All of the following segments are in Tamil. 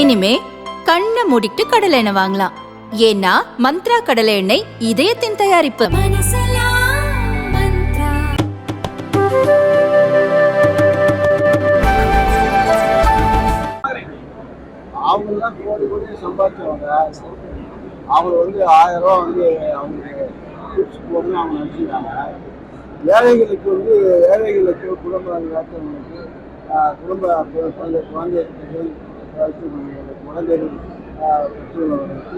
இனிமே கண்ணை மூடிட்டு கடலை எண்ணெய் வாங்கலாம். ஏன்னா மந்த்ரா கடலை எண்ணெய் இதயத்தின் தயாரிப்பு. அவங்கெல்லாம் கோடி கோடி சம்பாதிச்சவங்க. அவங்க வந்து ஆயிரம் ரூபா வந்து அவங்களுக்கு டிப்ஸ் போடணும்னு அவங்க நினச்சிக்கிறாங்க. ஏழைகளுக்கு வந்து ஏழைகளுக்கு குடும்ப குடும்ப குழந்தை குழந்தைகளுக்கு வளர்த்துறவங்களுக்கு, குழந்தைகள்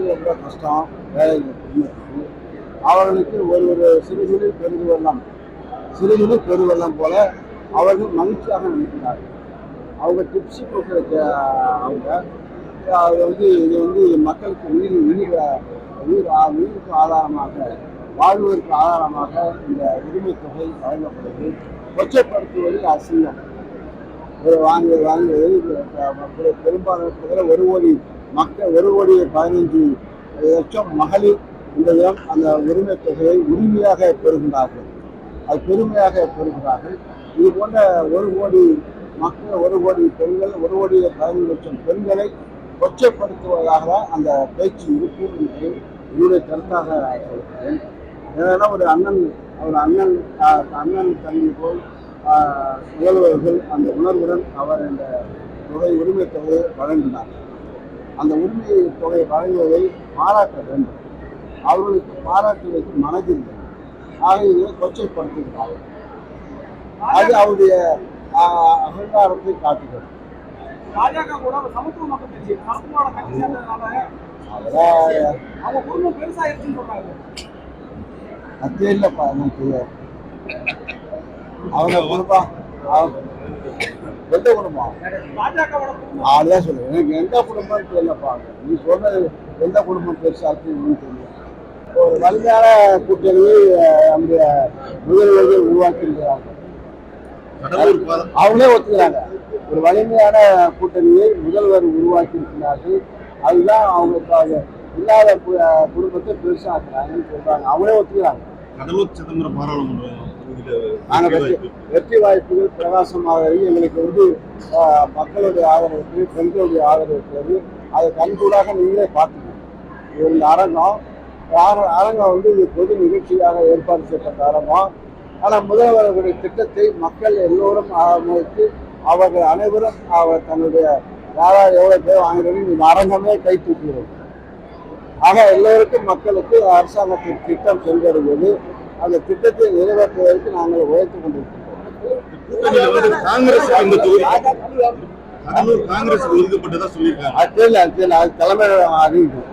ரொம்ப கஷ்டம் ஏழைகள் அவர்களுக்கு ஒரு ஒரு சிறுகுழி பெருகுவெல்லாம் சிறுகுழி பெருவெல்லாம் போல அவர்கள் மகிழ்ச்சியாக நினைக்கிறார்கள். அவங்க டிப்ஸி கொடுக்குற அவங்க அது வந்து இது வந்து மக்களுக்கு உயிர் உயிர் உயிர் ஆ- உயிருக்கு ஆதாரமாக வாழ்வதற்கு ஆதாரமாக இந்த உரிமை தொகை வழங்கப்படுது. கொச்சைப்படுத்துவது அசிங்கம். வாங்க வாங்கியது பெரும்பாலான ஒரு கோடி மக்கள் ஒரு கோடி பதினைஞ்சு லட்சம் மகளிர் இந்த இடம் அந்த உரிமை தொகையை உரிமையாக பெறுகின்றார்கள் அது பெருமையாக பெறுகிறார்கள். இது போன்ற ஒரு கோடி மக்கள் ஒரு கோடி பெண்கள் ஒரு கோடி பதினஞ்சு லட்சம் பெண்களை கொச்சைப்படுத்துவதாக தான் அந்த பேச்சு இருக்கும் என்பதை என்னுடைய கருத்தாக சொல்கிறேன் ஏன்னா ஒரு அண்ணன் ஒரு அண்ணன் அண்ணன் தம்பி போல் முதல்வர்கள் அந்த உணர்வுடன் அவர் இந்த தொகை உரிமை தொகையை வழங்கினார். அந்த உரிமை தொகை வழங்குவதை பாராட்ட வேண்டும். அவர்களுக்கு பாராட்டுவதற்கு மனதில்லை ஆக இதை கொச்சைப்படுத்துகிறார்கள் அது அவருடைய அகங்காரத்தை காட்டுகிறது. பாஜக கூட சமத்துவ மக்கள் கட்சி சமத்துவமான கட்சி அவங்க குடும்பம் பெருசாயிருச்சுன்னு சொல்றாங்க. அது எனக்கு அவங்க குடும்பம். எந்த குடும்பம்? அதான் சொல்லு எனக்கு எந்த குடும்பம் தெரியலப்பா. நீ சொன்னது எந்த குடும்பம் பெருசா இருக்குன்னு தெரியல. ஒரு வலிமையான கூட்டணியை நம்முடைய முதல்வர்கள் உருவாக்கியிருக்கிறாங்க. அவங்களே ஒத்துக்கிறாங்க. ஒரு வலிமையான கூட்டணியை முதல்வர் உருவாக்கி இருக்கிறார்கள் அதுதான் அவங்களுக்கு அது இல்லாத குடும்பத்தை பெருசாக்குறாங்கன்னு சொல்றாங்க. அவங்களே ஒத்துக்கிறாங்க. கடலூர் சிதம்பரம் பாராளுமன்ற நாங்கள் வெற்றி வெற்றி வாய்ப்பு. வெற்றி வாய்ப்புகள் பிரகாசமாக இருக்கு. எங்களுக்கு வந்து மக்களுடைய ஆதரவு இருக்கு பெண்களுடைய ஆதரவு இருக்கிறது அதை கண்கூடாக நீங்களே பார்த்துக்கணும். இந்த அரங்கம். அர- அரங்கம் வந்து இது பொது நிகழ்ச்சியாக ஏற்பாடு செய்யப்பட்ட அரங்கம். ஆனால் முதல்வர்களுடைய திட்டத்தை மக்கள் எல்லோரும் ஆதரித்து அவர்கள் அனைவரும் அவர் தன்னுடைய யாரார் எவ்வளோ பேர் வாங்குறது இந்த அரங்கமே கை தூக்குகிறது ஆக எல்லோருக்கும் மக்களுக்கு அரசாங்கத்தின் திட்டம் சென்றடைவது அந்த திட்டத்தை நிறைவேற்றுவதற்கு நாங்கள் உழைத்துக் கொண்டிருக்கிறோம். காங்கிரஸ் இந்த தொகுதி காங்கிரஸ் ஒதுக்கப்பட்டதா சொல்லியிருக்காங்க. அது தெரியல அது தெரியல. அது அறிவிக்கும்.